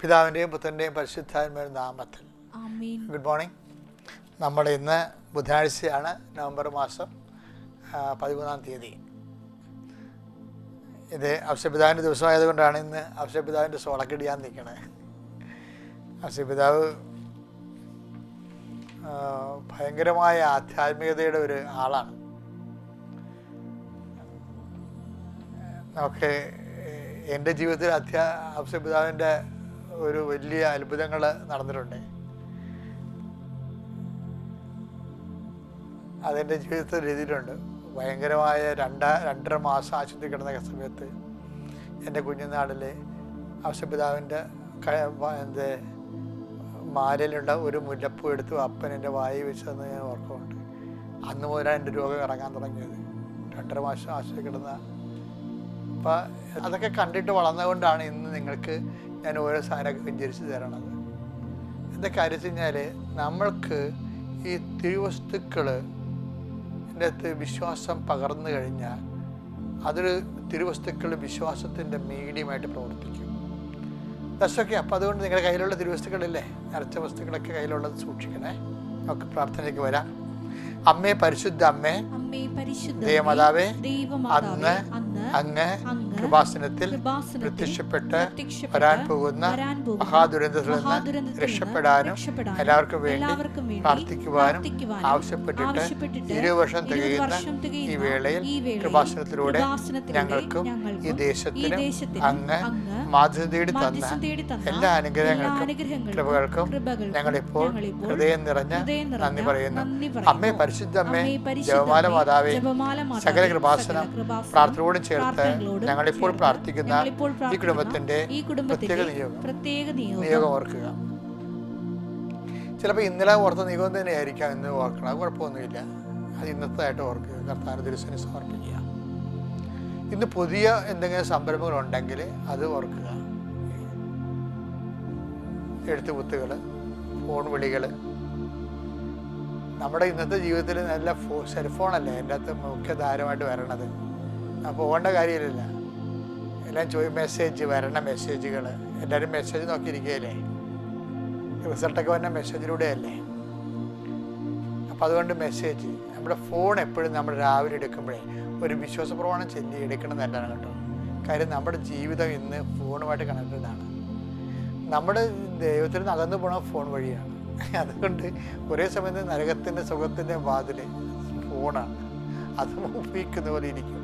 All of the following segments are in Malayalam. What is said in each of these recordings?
പിതാവിന്റെയും പുത്രന്റെയും പരിശുദ്ധാത്മയുടെ നാമത്തിൽ. ഗുഡ് മോർണിംഗ് നമ്മൾ ഇന്ന് ബുധനാഴ്ചയാണ് നവംബർ മാസം പതിമൂന്നാം തീയതി. ഇത് അംശപിതാവിന്റെ ദിവസമായതുകൊണ്ടാണ് ഇന്ന് അംശപിതാവിന്റെ സോളക്കിടിയാൻ നിൽക്കണേ. അംശപിതാവ് ആ, ഭയങ്കരമായ ആധ്യാത്മികതയുടെ ഒരു ആളാണ്. നമുക്ക് എന്റെ ജീവിതത്തിൽ അധ്യാ അംശപിതാവിന്റെ ഒരു വലിയ അത്ഭുതങ്ങൾ നടന്നിട്ടുണ്ട്. അതെന്റെ ജീവിതത്തിൽ രീതിയിലുണ്ട് ഭയങ്കരമായ രണ്ട രണ്ടര മാസം ആശുപത്രി കിടന്ന സമയത്ത് എന്റെ കുഞ്ഞുനാടിലെ അവശപിതാവിന്റെ എന്ത് മാലയിലുണ്ട ഒരു മുല്ലപ്പൂ എടുത്തു അപ്പൻ എന്റെ വായി വെച്ചതെന്ന് ഞാൻ ഓർക്കുന്നുണ്ട്. അന്ന് മുതലാണ് എന്റെ രോഗം ഇറങ്ങാൻ തുടങ്ങിയത്. രണ്ടര മാസം ആശുപത്രി കിടന്ന. അപ്പം അതൊക്കെ കണ്ടിട്ട് വളർന്നുകൊണ്ടാണ് ഇന്ന് നിങ്ങൾക്ക് ഞാൻ ഓരോ സാധനമൊക്കെ വ്യഞ്ചരിച്ച് തരണത് എന്താ കാര്യം വെച്ച് കഴിഞ്ഞാൽ നമ്മൾക്ക് ഈ തിരുവസ്തുക്കൾ എന്റെ അകത്ത് വിശ്വാസം പകർന്നു കഴിഞ്ഞാൽ അതൊരു തിരുവസ്തുക്കൾ വിശ്വാസത്തിന്റെ മീഡിയമായിട്ട് പ്രവർത്തിക്കും. ദശൊക്കെ അപ്പോൾ അതുകൊണ്ട് നിങ്ങളുടെ കയ്യിലുള്ള തിരുവസ്തുക്കളില്ലേ? നിറച്ച വസ്തുക്കളൊക്കെ കയ്യിലുള്ളത് സൂക്ഷിക്കണേ. നമുക്ക് പ്രാർത്ഥനയ്ക്ക് വരാം. അമ്മേ പരിശുദ്ധ അമ്മേ ദേവമാതാവേ, അന്ന് അങ്ങ് കൃപാസനത്തിൽ പ്രത്യക്ഷപ്പെട്ട് വരാൻ പോകുന്ന മഹാദുരന്തത്തിൽ നിന്ന് രക്ഷപ്പെടാനും എല്ലാവർക്കും വേണ്ടി പ്രാർത്ഥിക്കുവാനും ആവശ്യപ്പെട്ടിട്ട് ഇരുവർഷം ഇരുപത് തികയുന്ന വർഷം തികയുന്ന ഈ വേളയിൽ കൃപാസനത്തിലൂടെ ഞങ്ങൾക്കും ഈ ദേശത്തിനും അങ്ങ് അങ്ങ് തേടി തന്ന എല്ലാ അനുഗ്രഹങ്ങൾക്കും കൃപകൾക്കും ഞങ്ങളിപ്പോൾ ഹൃദയം നിറഞ്ഞ നന്ദി പറയുന്നു. അമ്മേ പരിശുദ്ധ അമ്മേ ജപമാല മാതാവേ സകല കൃപാസനം പ്രാർത്ഥനയോടും ചേർത്ത് പ്രാർത്ഥനകളോടും ഞങ്ങളിപ്പോൾ ചേർത്ത് പ്രാർത്ഥിക്കുന്ന ഈ കുടുംബത്തിന്റെ പ്രത്യേക നിയോഗം. നിയോഗം. ഓർക്കുക. ചിലപ്പോൾ ഇന്നലെ ഓർത്ത നിയോഗം തന്നെയായിരിക്കാം ഇന്ന് ഓർക്കണം. അത് കുഴപ്പമൊന്നുമില്ല. അത് ഇന്നത്തേതായിട്ട് ഓർക്കുക. കർത്താന ദിവസം സമർപ്പിക്കുക. ഇന്ന് പുതിയ എന്തെങ്കിലും സംരംഭങ്ങൾ ഉണ്ടെങ്കിൽ അത് ഓർക്കുക. എഴുത്തുകുത്തുകൾ ഫോൺ വിളികൾ. നമ്മുടെ ഇന്നത്തെ ജീവിതത്തിൽ നല്ല ഫോ സെൽഫോണല്ലേ എന്റെ അകത്ത് മുഖ്യധാരമായിട്ട് വരണത്. പോകേണ്ട കാര്യമില്ല എല്ലാം ചോദി മെസ്സേജ് വരണ മെസ്സേജുകൾ എല്ലാവരും മെസ്സേജ് നോക്കിയിരിക്കുകയല്ലേ? റിസൾട്ടൊക്കെ വന്ന മെസ്സേജിലൂടെയല്ലേ അപ്പോൾ അതുകൊണ്ട് മെസ്സേജ് നമ്മുടെ ഫോൺ എപ്പോഴും നമ്മൾ രാവിലെ എടുക്കുമ്പോഴേ ഒരു വിശ്വാസ പ്രമാണം ചെല്ലി എടുക്കണം നല്ലതാണ് കേട്ടോ. കാര്യം നമ്മുടെ ജീവിതം ഇന്ന് ഫോണുമായിട്ട് കണക്റ്റഡ് ആണ്. നമ്മുടെ ദൈവത്തിൽ അകന്നു പോണ ഫോൺ വഴിയാണ്. അതുകൊണ്ട് ഒരേ സമയത്ത് നരകത്തിന്റെ സുഖത്തിന്റെ വാതിൽ ഫോണാണ് അത് ഉപയോഗിക്കുന്ന പോലെ ഇരിക്കും.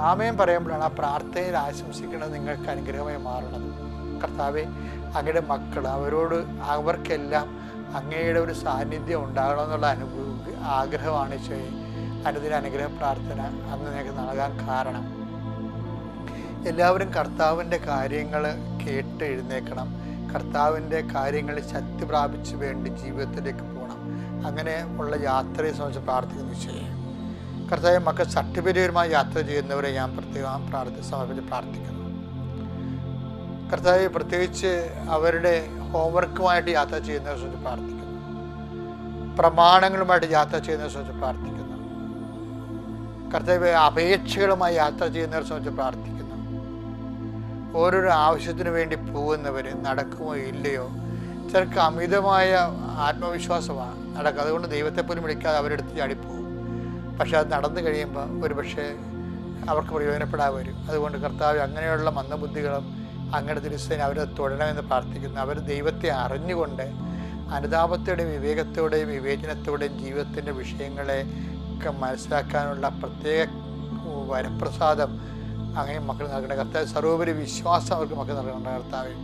ആമയും പറയുമ്പോഴാണ് ആ പ്രാർത്ഥനയിൽ ആശംസിക്കുന്നത് നിങ്ങൾക്ക് അനുഗ്രഹമായി മാറുന്നത് കർത്താവെ അങ്ങയുടെ മക്കൾ അവരോട് അവർക്കെല്ലാം അങ്ങയുടെ ഒരു സാന്നിധ്യം ഉണ്ടാകണമെന്നുള്ള അനുഭവ ആഗ്രഹമാണ് ചെയ്യ അനുദിന അനുഗ്രഹ പ്രാർത്ഥന അന്ന് നിങ്ങൾക്ക് നൽകാൻ കാരണം. എല്ലാവരും കർത്താവിന്റെ കാര്യങ്ങൾ കേട്ട് എഴുന്നേക്കണം. കർത്താവിന്റെ കാര്യങ്ങൾ ശക്തി പ്രാപിച്ചു വേണ്ടി ജീവിതത്തിലേക്ക് പോകണം. അങ്ങനെ ഉള്ള യാത്രയെ സംബന്ധിച്ച് പ്രാർത്ഥിക്കുന്നു ചെയ്യും കർത്താവ് മക്കൾ സർട്ടിഫിക്കറ്റുമായി യാത്ര ചെയ്യുന്നവരെ ഞാൻ പ്രത്യേകം പ്രാർത്ഥി സമർപ്പിച്ച് പ്രാർത്ഥിക്കുന്നു. കർത്താവ് പ്രത്യേകിച്ച് അവരുടെ ഹോംവർക്കുമായിട്ട് യാത്ര ചെയ്യുന്നവരെ സംബന്ധിച്ച് പ്രാർത്ഥിക്കുന്നു. പ്രമാണങ്ങളുമായിട്ട് യാത്ര ചെയ്യുന്നവരെ സംബന്ധിച്ച് പ്രാർത്ഥിക്കുന്നു. കർത്താവ് അപേക്ഷകളുമായി യാത്ര ചെയ്യുന്നവരെ സംബന്ധിച്ച് പ്രാർത്ഥിക്കുന്നു. ഓരോരോ ആവശ്യത്തിന് വേണ്ടി പോകുന്നവർ നടക്കുമോ ഇല്ലയോ? ചിലർക്ക് അമിതമായ ആത്മവിശ്വാസമാണ് നടക്കുക. അതുകൊണ്ട് ദൈവത്തെ പോലും വിളിക്കാതെ അവരെടുത്ത് ചാടിപ്പോകും. പക്ഷെ അത് നടന്നു കഴിയുമ്പോൾ ഒരു പക്ഷേ അവർക്ക് പ്രയോജനപ്പെടാതെ വരും അതുകൊണ്ട് കർത്താവ് അങ്ങനെയുള്ള മന്ദബുദ്ധികളും അങ്ങയുടെ ദിവസം അവരെ തൊഴണമെന്ന് പ്രാർത്ഥിക്കുന്നു. അവർ ദൈവത്തെ അറിഞ്ഞുകൊണ്ട് അനുതാപത്തോടെയും വിവേകത്തോടെയും വിവേചനത്തോടെയും ജീവിതത്തിന്റെ വിഷയങ്ങളെ മനസ്സിലാക്കാനുള്ള പ്രത്യേക വരപ്രസാദം അങ്ങനെ മക്കൾ നൽകേണ്ട കർത്താവ് സർവോപരി വിശ്വാസം അവർക്ക് മക്കൾ നൽകേണ്ട കർത്താവ്.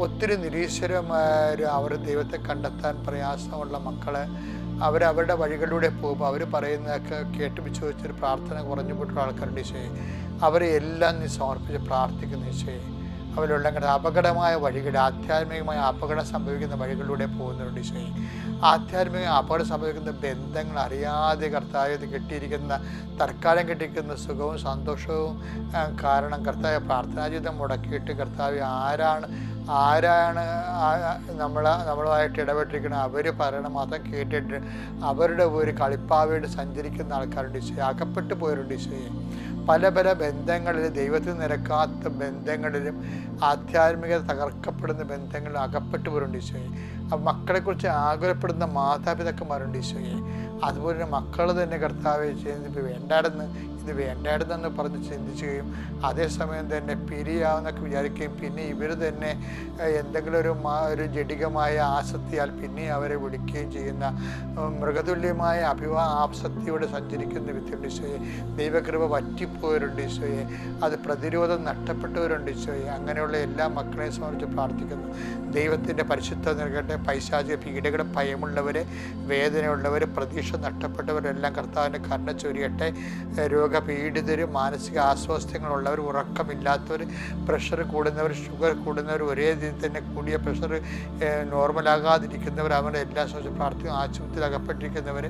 ഒത്തിരി നിരീശ്വരമായ അവർ ദൈവത്തെ കണ്ടെത്താൻ പ്രയാസമുള്ള മക്കളെ അവരവരുടെ വഴികളിലൂടെ പോകുമ്പോൾ അവർ പറയുന്നതൊക്കെ കേട്ട് വിശ്വസിച്ചൊരു പ്രാർത്ഥന കുറഞ്ഞു പോയിട്ടുള്ള ആൾക്കാരുടെ ഈശോയെ അവരെ എല്ലാം നീ സമർപ്പിച്ച് പ്രാർത്ഥിക്കുന്ന ഈശോയെ അവരുള്ള അപകടമായ വഴികൾ ആധ്യാത്മികമായ അപകടം സംഭവിക്കുന്ന വഴികളിലൂടെ പോകുന്നവരുടെ ഈശോയെ ആധ്യാത്മിക അപകടം സംഭവിക്കുന്ന ബന്ധങ്ങൾ അറിയാതെ കർത്താവ് കിട്ടിയിരിക്കുന്ന തൽക്കാലം കിട്ടിയിരിക്കുന്ന സുഖവും സന്തോഷവും കാരണം കർത്താവ് പ്രാർത്ഥനാ ജീവിതം മുടക്കിയിട്ട് കർത്താവ് ആരാണ് ആരാണ് നമ്മൾ നമ്മളുമായിട്ട് ഇടപെട്ടിരിക്കുന്നത് അവർ പറയണ മാത്രം കേട്ടിട്ട് അവരുടെ ഒരു കളിപ്പാവയോട് സഞ്ചരിക്കുന്ന ആൾക്കാരുണ്ട് ഈശോയെ. അകപ്പെട്ടു പോയവരുണ്ട് ഈശോയെ. പല പല ബന്ധങ്ങളിൽ ദൈവത്തിൽ നിരക്കാത്ത ബന്ധങ്ങളിലും ആധ്യാത്മികത തകർക്കപ്പെടുന്ന ബന്ധങ്ങളിൽ അകപ്പെട്ടു പോരുണ്ട് ഈശോയെ. മക്കളെക്കുറിച്ച് ആകുലപ്പെടുന്ന മാതാപിതാക്കന്മാരുണ്ട് ഈശോയെ. അതുപോലെ മക്കൾ തന്നെ കർത്താവ് ചെയ്യുന്നത് വേണ്ടാടെന്ന് ഇത് വേണ്ടായിരുന്നെന്ന് പറഞ്ഞ് ചിന്തിക്കുകയും അതേസമയം തന്നെ പിരിയാവെന്നൊക്കെ വിചാരിക്കുകയും പിന്നെ ഇവർ തന്നെ എന്തെങ്കിലും ഒരു ഒരു ജടികമായ ആസക്തിയാൽ പിന്നെ അവരെ വിളിക്കുകയും ചെയ്യുന്ന മൃഗതുല്യമായ അഭിവാ ആസക്തിയോടെ സഞ്ചരിക്കുന്ന വിദ്യയുണ്ട് ഈശോയെ. ദൈവകൃപ പറ്റിപ്പോയവരുണ്ട് ഈശോയെ. അത് പ്രതിരോധം നഷ്ടപ്പെട്ടവരുണ്ട് ഈശോയെ. അങ്ങനെയുള്ള എല്ലാ മക്കളെയും സംബന്ധിച്ച് പ്രാർത്ഥിക്കുന്നു. ദൈവത്തിന്റെ പരിശുദ്ധ നൽകട്ടെ. പൈശാചിക പീഡകൾ ഭയമുള്ളവർ വേദനയുള്ളവർ പ്രതീക്ഷ നഷ്ടപ്പെട്ടവരെല്ലാം കർത്താവിന്റെ കരുണ ചൊരിയട്ടെ. ഏഹ് രോഗപീഡിതർ മാനസിക ആസ്വാസ്ഥ്യങ്ങളുള്ളവർ ഉറക്കമില്ലാത്തവർ പ്രഷർ കൂടുന്നവർ ഷുഗർ കൂടുന്നവർ ഒരേ രീതിയിൽ തന്നെ കൂടിയ പ്രഷർ നോർമലാകാതിരിക്കുന്നവർ അവരുടെ എല്ലാ സംബന്ധിച്ച് പ്രാർത്ഥിക്കുന്നു ആശുപത്രിയിൽ അകപ്പെട്ടിരിക്കുന്നവർ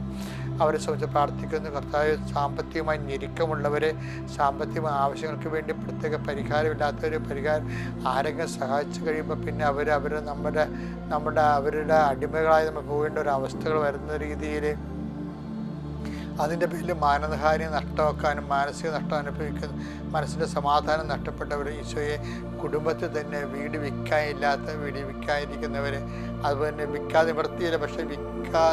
അവരെ സംബന്ധിച്ച് പ്രാർത്ഥിക്കുന്നു. കർത്താവ് സാമ്പത്തികമായി ഞെരുക്കമുള്ളവരെ സാമ്പത്തിക ആവശ്യങ്ങൾക്ക് വേണ്ടി പ്രത്യേക പരിഹാരമില്ലാത്തവർ പരിഹാരം ആരെങ്കിലും സഹായിച്ചു കഴിയുമ്പോൾ പിന്നെ അവർ അവർ നമ്മുടെ നമ്മുടെ അവരുടെ അടിമകളായി നമ്മൾ പോകേണ്ട ഒരു അവസ്ഥകൾ വരുന്ന രീതിയിൽ അതിന്റെ പേരിൽ മാനഹാനി നഷ്ടമാക്കാനും മാനസിക നഷ്ടം അനുഭവിക്കുന്ന മനസ്സിന്റെ സമാധാനം നഷ്ടപ്പെട്ടവർ ഈശോയെ കുടുംബത്തിൽ തന്നെ വീട് വിൽക്കാനില്ലാത്ത വീട് വിൽക്കാതിരിക്കുന്നവർ അതുപോലെ തന്നെ വിൽക്കാതെ നിവർത്തിയില്ല പക്ഷേ വിൽക്കാ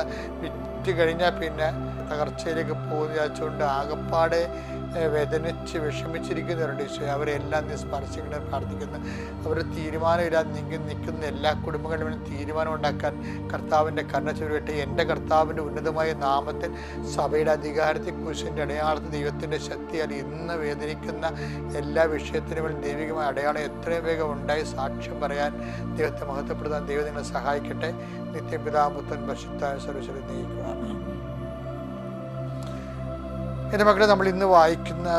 വിറ്റ് കഴിഞ്ഞാൽ പിന്നെ തകർച്ചയിലേക്ക് പോകുന്ന വിചാരിച്ചുകൊണ്ട് ആകപ്പാടെ വേദനിച്ച് വിഷമിച്ചിരിക്കുന്നവരുണ്ട് ഈശോയെ അവരെല്ലാം നീ സ്പർശിക്കണം പ്രാർത്ഥിക്കുന്നു അവർ തീരുമാനമില്ലാതെ നീങ്ങി നിൽക്കുന്ന എല്ലാ കുടുംബങ്ങളിലും തീരുമാനം ഉണ്ടാക്കാൻ കർത്താവിന്റെ കണ്ണ ചുരുവട്ടെ. എന്റെ കർത്താവിന്റെ ഉന്നതമായ നാമത്തിൽ സഭയുടെ അധികാരത്തെ കുരിശിന്റെ അടയാളത്തിൽ ദൈവത്തിന്റെ ശക്തിയാൽ ഇന്ന് വേദനിക്കുന്ന എല്ലാ വിഷയത്തിനും വേണ്ടി ദൈവികമായ അടയാളം എത്രയും വേഗം ഉണ്ടായി സാക്ഷ്യം പറയാൻ ദൈവത്തെ മഹത്വപ്പെടുത്താൻ ദൈവം നിങ്ങളെ സഹായിക്കട്ടെ. നിത്യപിതാപുത്തൻ പ്രശുദ്ധ സർവശ്വരം നയിക്കുവാണ് എന്റെ മക്കളെ നമ്മൾ ഇന്ന് വായിക്കുന്ന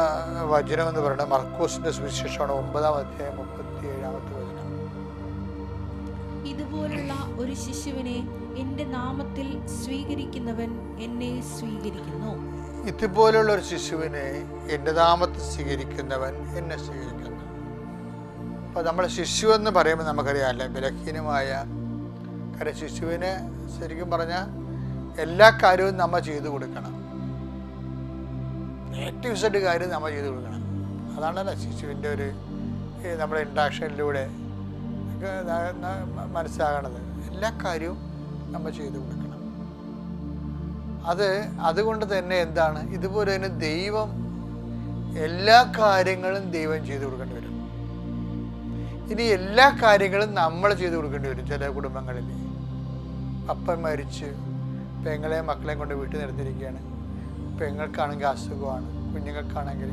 വചനം എന്ന് പറയുന്നത് മർക്കോസിന്റെ സുവിശേഷമാണ് ഒമ്പതാം അധ്യായം മുപ്പത്തി ഏഴാമത്തെ വചനം. ഇതുപോലുള്ള ഒരു ശിശുവിനെ എന്റെ നാമത്തിൽ സ്വീകരിക്കുന്നവൻ എന്നെ സ്വീകരിക്കുന്നു. ഇതുപോലുള്ള ഒരു ശിശുവിനെ എന്റെ നാമത്തിൽ സ്വീകരിക്കുന്നവൻ എന്നെ സ്വീകരിക്കുന്നു. അപ്പോൾ നമ്മൾ ശിശു എന്ന് പറയുമ്പോൾ നമുക്കറിയാമല്ലേ ബലഹീനമായ കാര്യം ശിശുവിന് ശരിക്കും പറഞ്ഞാൽ എല്ലാ കാര്യവും നമ്മൾ ചെയ്തു കൊടുക്കണം. ഏറ്റവും സൈഡ് കാര്യം നമ്മൾ ചെയ്ത് കൊടുക്കണം. അതാണല്ലോ ശിശുവിന്റെ ഒരു നമ്മുടെ ഇൻട്രാക്ഷനിലൂടെ മനസ്സിലാകണത്. എല്ലാ കാര്യവും നമ്മൾ ചെയ്തു കൊടുക്കണം. അത് അതുകൊണ്ട് തന്നെ എന്താണ്? ഇതുപോലെ തന്നെ ദൈവം എല്ലാ കാര്യങ്ങളും ദൈവം ചെയ്തു കൊടുക്കേണ്ടി വരും. ഇനി എല്ലാ കാര്യങ്ങളും നമ്മൾ ചെയ്തു കൊടുക്കേണ്ടി വരും ചില കുടുംബങ്ങളിൽ. അപ്പൻ മരിച്ച് പെങ്ങളെയും മക്കളെയും കൊണ്ട് വീട്ടിൽ നിർത്തിയിരിക്കുകയാണ്. പെങ്ങൾക്കാണെങ്കിൽ അസുഖമാണ് കുഞ്ഞുങ്ങൾക്കാണെങ്കിൽ.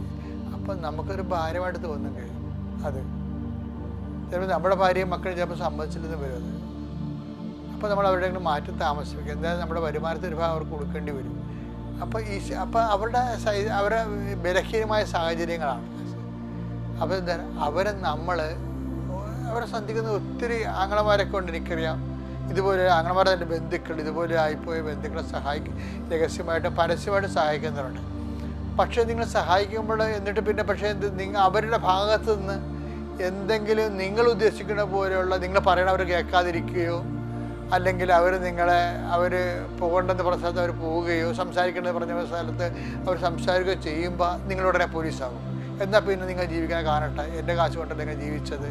അപ്പം നമുക്കൊരു ഭാരമായിട്ട് തോന്നും കഴിയും അത്. ചിലപ്പോൾ നമ്മുടെ ഭാര്യയും മക്കളും ചിലപ്പോൾ സമ്മതിച്ചില്ലെന്ന് വരും അപ്പോൾ നമ്മൾ അവരുടെ മാറ്റി താമസിപ്പിക്കും. എന്തായാലും നമ്മുടെ വരുമാനത്തിന് ഒരു ഭാഗം അവർക്ക് കൊടുക്കേണ്ടി വരും. അപ്പോൾ ഈ അപ്പോൾ അവരുടെ അവരുടെ ബലഹീനമായ സാഹചര്യങ്ങളാണ്. അപ്പോൾ എന്താണ് അവരെ നമ്മൾ അവരെ സന്ധിക്കുന്ന ഒത്തിരി ആങ്ങളമാരൊക്കെ ഉണ്ട് എനിക്കറിയാം ഇതുപോലെ അങ്ങനെ തന്നെ ബന്ധുക്കൾ ഇതുപോലെ ആയിപ്പോയ ബന്ധുക്കളെ സഹായിക്കും രഹസ്യമായിട്ട് പരസ്യമായിട്ട് സഹായിക്കുന്നവരുണ്ട് പക്ഷേ നിങ്ങൾ സഹായിക്കുമ്പോൾ എന്നിട്ട് പിന്നെ പക്ഷേ എന്ത് നിങ്ങൾ അവരുടെ ഭാഗത്ത് നിന്ന് എന്തെങ്കിലും നിങ്ങൾ ഉദ്ദേശിക്കുന്ന പോലെയുള്ള നിങ്ങൾ പറയണ അവർ കേൾക്കാതിരിക്കുകയോ അല്ലെങ്കിൽ അവർ നിങ്ങളെ അവർ പോകേണ്ടെന്ന് പറഞ്ഞ സ്ഥലത്ത് അവർ പോവുകയോ സംസാരിക്കേണ്ടത് പറഞ്ഞ സ്ഥലത്ത് അവർ സംസാരിക്കുകയോ ചെയ്യുമ്പോൾ നിങ്ങളുടനെ പോലീസാകും എന്നാൽ പിന്നെ നിങ്ങൾ ജീവിക്കാൻ കാണട്ടെ. എന്റെ കാശ് കൊണ്ട് നിങ്ങൾ ജീവിച്ചത്?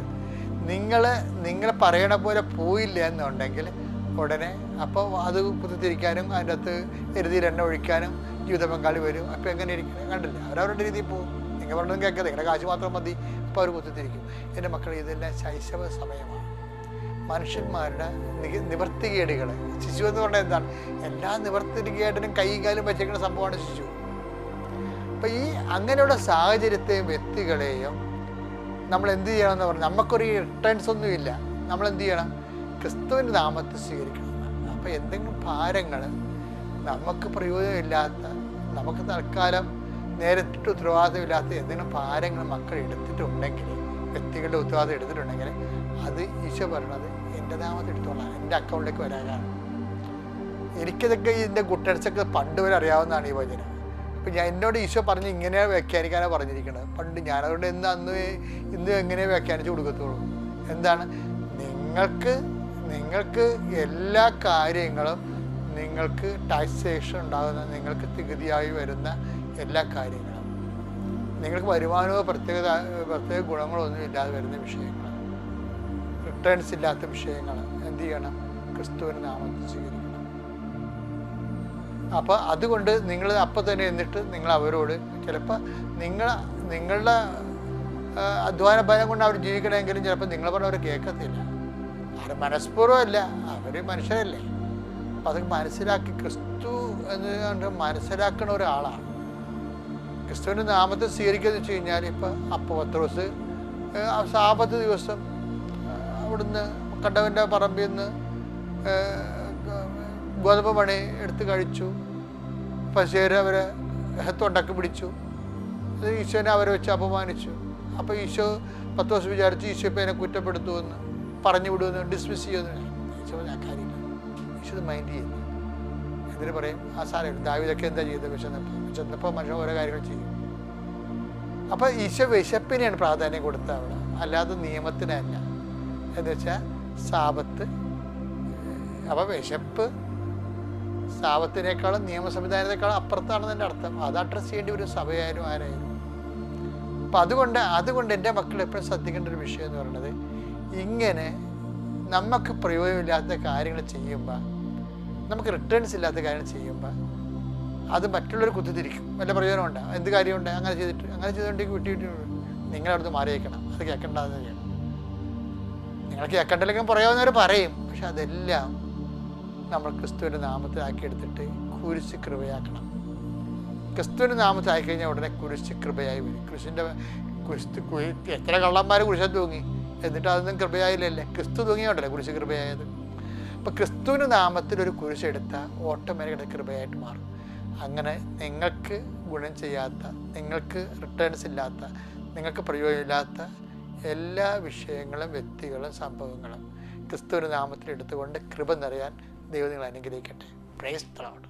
നിങ്ങൾ നിങ്ങൾ പറയണ പോലെ പോയില്ല എന്നുണ്ടെങ്കിൽ ഉടനെ അപ്പോൾ അത് കുത്തിത്തിരിക്കാനും അതിന്റെ അകത്ത് എരുതിയിൽ എണ്ണ ഒഴിക്കാനും ജീവിത പങ്കാളി വരും. അപ്പോൾ എങ്ങനെ ഇരിക്കണം കണ്ടില്ല അവരവരുടെ രീതിയിൽ പോകും. നിങ്ങൾ പറഞ്ഞതും കേൾക്കരുത് നിങ്ങളുടെ കാശ് മാത്രം മതി. അപ്പോൾ അവർ കുത്തിത്തിരിക്കും. എന്റെ മക്കൾ ഇതെല്ലാം ശൈശവ സമയമാണ്. മനുഷ്യന്മാരുടെ നിവർത്തികേടുകൾ ശിശു എന്ന് പറഞ്ഞാൽ എന്താണ്? എല്ലാ നിവർത്തികേടിനും കൈയും കാലും വെച്ചേക്കുന്ന സംഭവമാണ് ശിശു. അപ്പം ഈ അങ്ങനെയുള്ള സാഹചര്യത്തെയും വ്യക്തികളെയും നമ്മൾ എന്ത് ചെയ്യണമെന്ന് പറഞ്ഞാൽ നമുക്കൊരു റിട്ടേൺസ് ഒന്നുമില്ല നമ്മൾ എന്ത് ചെയ്യണം? ക്രിസ്തുവിന്റെ നാമത്തെ സ്വീകരിക്കണം. അപ്പോൾ എന്തെങ്കിലും ഭാരങ്ങൾ നമുക്ക് പ്രയോജനമില്ലാത്ത നമുക്ക് തൽക്കാലം നേരിട്ട് ഉത്തരവാദിത്തമില്ലാത്ത എന്തെങ്കിലും ഭാരങ്ങൾ മക്കൾ എടുത്തിട്ടുണ്ടെങ്കിൽ വ്യക്തികളുടെ ഉത്തരവാദിത്തം എടുത്തിട്ടുണ്ടെങ്കിൽ അത് ഈശോ പറയണത് എന്റെ നാമത്തെ എടുത്തോളാം. എന്റെ അക്കൗണ്ടിലേക്ക് വരാനാണ്. എനിക്കിതൊക്കെ ഇതിന്റെ ഗുട്ടൻസൊക്കെ പണ്ട് വരെ അറിയാവുന്നതാണ് ഈ വചനം. അപ്പം ഞാൻ എന്നോട് ഈശോ പറഞ്ഞ് ഇങ്ങനെ വ്യാഖ്യാനിക്കാനാണ് പറഞ്ഞിരിക്കുന്നത് പണ്ട് ഞാനതുകൊണ്ട് എന്ന് അന്ന് ഇന്ന് എങ്ങനെ വ്യാഖ്യാനിച്ച് കൊടുക്കത്തുള്ളൂ? എന്താണ്? നിങ്ങൾക്ക് നിങ്ങൾക്ക് എല്ലാ കാര്യങ്ങളും നിങ്ങൾക്ക് ടാക്സേഷൻ ഉണ്ടാകുന്ന നിങ്ങൾക്ക് തികുതിയായി വരുന്ന എല്ലാ കാര്യങ്ങളും. നിങ്ങൾക്ക് വരുമാനമോ പ്രത്യേക പ്രത്യേക ഗുണങ്ങളോ ഒന്നും ഇല്ലാതെ വരുന്ന വിഷയങ്ങൾ റിട്ടേൺസ് ഇല്ലാത്ത വിഷയങ്ങൾ എന്ത് ചെയ്യണം? ക്രിസ്തുവിന് നാമത്തിൽ സ്വീകരിക്കണം. അപ്പോൾ അതുകൊണ്ട് നിങ്ങൾ അപ്പം തന്നെ എന്നിട്ട് നിങ്ങൾ അവരോട് ചിലപ്പോൾ നിങ്ങൾ നിങ്ങളുടെ അധ്വാന ഭയം കൊണ്ട് അവർ ജീവിക്കണമെങ്കിലും ചിലപ്പോൾ നിങ്ങൾ പറഞ്ഞ അവർ കേൾക്കത്തില്ല. അവർ മനഃപൂർവമല്ല. അവർ മനുഷ്യരല്ലേ. അപ്പം അത് മനസ്സിലാക്കി ക്രിസ്തു എന്ന് കണ്ട് മനസ്സിലാക്കുന്ന ഒരാളാണ്. ക്രിസ്തുവിന്റെ നാമത്തെ സ്വീകരിക്കുക എന്ന് വെച്ച് കഴിഞ്ഞാൽ ഇപ്പം അപ്പോൾ ആ സാപത്ത് ദിവസം അവിടുന്ന് കണ്ടവന്റെ പറമ്പിൽ നിന്ന് ഗോതമ്പ് മണി എടുത്ത് കഴിച്ചു. പശേര് അവരെ തൊണ്ടക്ക് പിടിച്ചു. ഈശോനെ അവരെ വെച്ച് അപമാനിച്ചു. അപ്പോൾ ഈശോ പത്ത് ദിവസം വിചാരിച്ച് ഈശോ ഇപ്പം എന്നെ കുറ്റപ്പെടുത്തുമെന്ന് പറഞ്ഞു വിടുമെന്ന് ഡിസ്മിസ് ചെയ്യുമെന്ന് ഈശോ പറഞ്ഞു, ആ കാര്യമില്ല. ഈശോ മൈൻഡ് ചെയ്യുന്നു. എന്നിട്ട് പറയും ആ സാരം ദാവിതൊക്കെ എന്താ ചെയ്തത് വിശന്നപ്പോൾ ചെന്നപ്പോൾ മനുഷ്യൻ ഓരോ കാര്യങ്ങൾ ചെയ്യും. അപ്പോൾ ഈശോ വിശപ്പിനെയാണ് പ്രാധാന്യം കൊടുത്തത് അവിടെ. അല്ലാതെ നിയമത്തിനല്ല. എന്ന് വെച്ചാൽ സാപത്ത് അപ്പോൾ വിശപ്പ് സാപത്തിനേക്കാളും നിയമ സംവിധാനത്തെക്കാളും അപ്പുറത്താണെന്ന് എന്റെ അർത്ഥം. അത് അഡ്രസ്സ് ചെയ്യേണ്ടി ഒരു സഭയായാലും ആരായാലും. അപ്പം അതുകൊണ്ട് അതുകൊണ്ട് എന്റെ മക്കൾ എപ്പോഴും ശ്രദ്ധിക്കേണ്ട ഒരു വിഷയം എന്ന് പറയുന്നത് ഇങ്ങനെ നമുക്ക് പ്രയോജനമില്ലാത്ത കാര്യങ്ങൾ ചെയ്യുമ്പോൾ നമുക്ക് റിട്ടേൺസ് ഇല്ലാത്ത കാര്യങ്ങൾ ചെയ്യുമ്പോൾ അത് മറ്റുള്ളവർ കുത്തിത്തിരിക്കും. വല്ല പ്രയോജനമുണ്ട്? എന്ത് കാര്യമുണ്ട്? അങ്ങനെ ചെയ്തിട്ട് അങ്ങനെ ചെയ്തുകൊണ്ടെങ്കിൽ വിട്ടി വിട്ടി നിങ്ങൾ അവിടുന്ന് മാറിയേക്കണം അത് കേൾക്കേണ്ടതെന്ന് ചെയ്യണം നിങ്ങൾ കേൾക്കണ്ടില്ലെങ്കിൽ പറയാവുന്നവർ പറയും. പക്ഷെ അതെല്ലാം നമ്മൾ ക്രിസ്തുവിന്റെ നാമത്തിലാക്കി എടുത്തിട്ട് കുരിശ് കൃപയാക്കണം. ക്രിസ്തുവിന്റെ നാമത്തിലാക്കി കഴിഞ്ഞാൽ ഉടനെ കുരിശ് കൃപയായി വരും. കുരിശിന്റെ കുരിശ് കുരി എത്ര കള്ളന്മാർ കുരിശൻ തൂങ്ങി? എന്നിട്ട് അതൊന്നും കൃപയായില്ലല്ലേ? ക്രിസ്തു തൂങ്ങിയോണ്ടല്ലേ കുരിശ് കൃപയായത്? അപ്പം ക്രിസ്തുവിന്റെ നാമത്തിൽ ഒരു കുരിശ് എടുത്താൽ ഓട്ടോമാറ്റിക്കായിട്ട് കൃപയായിട്ട് മാറും. അങ്ങനെ നിങ്ങൾക്ക് ഗുണം ചെയ്യാത്ത നിങ്ങൾക്ക് റിട്ടേൺസ് ഇല്ലാത്ത നിങ്ങൾക്ക് പ്രയോജനമില്ലാത്ത എല്ലാ വിഷയങ്ങളും വ്യക്തികളും സംഭവങ്ങളും ക്രിസ്തുവിന്റെ നാമത്തിൽ എടുത്തുകൊണ്ട് കൃപ നിറയാൻ ദൈവം നിങ്ങൾ അനുഗ്രഹിക്കട്ടെ. പ്രൈസ് തളോട്ട്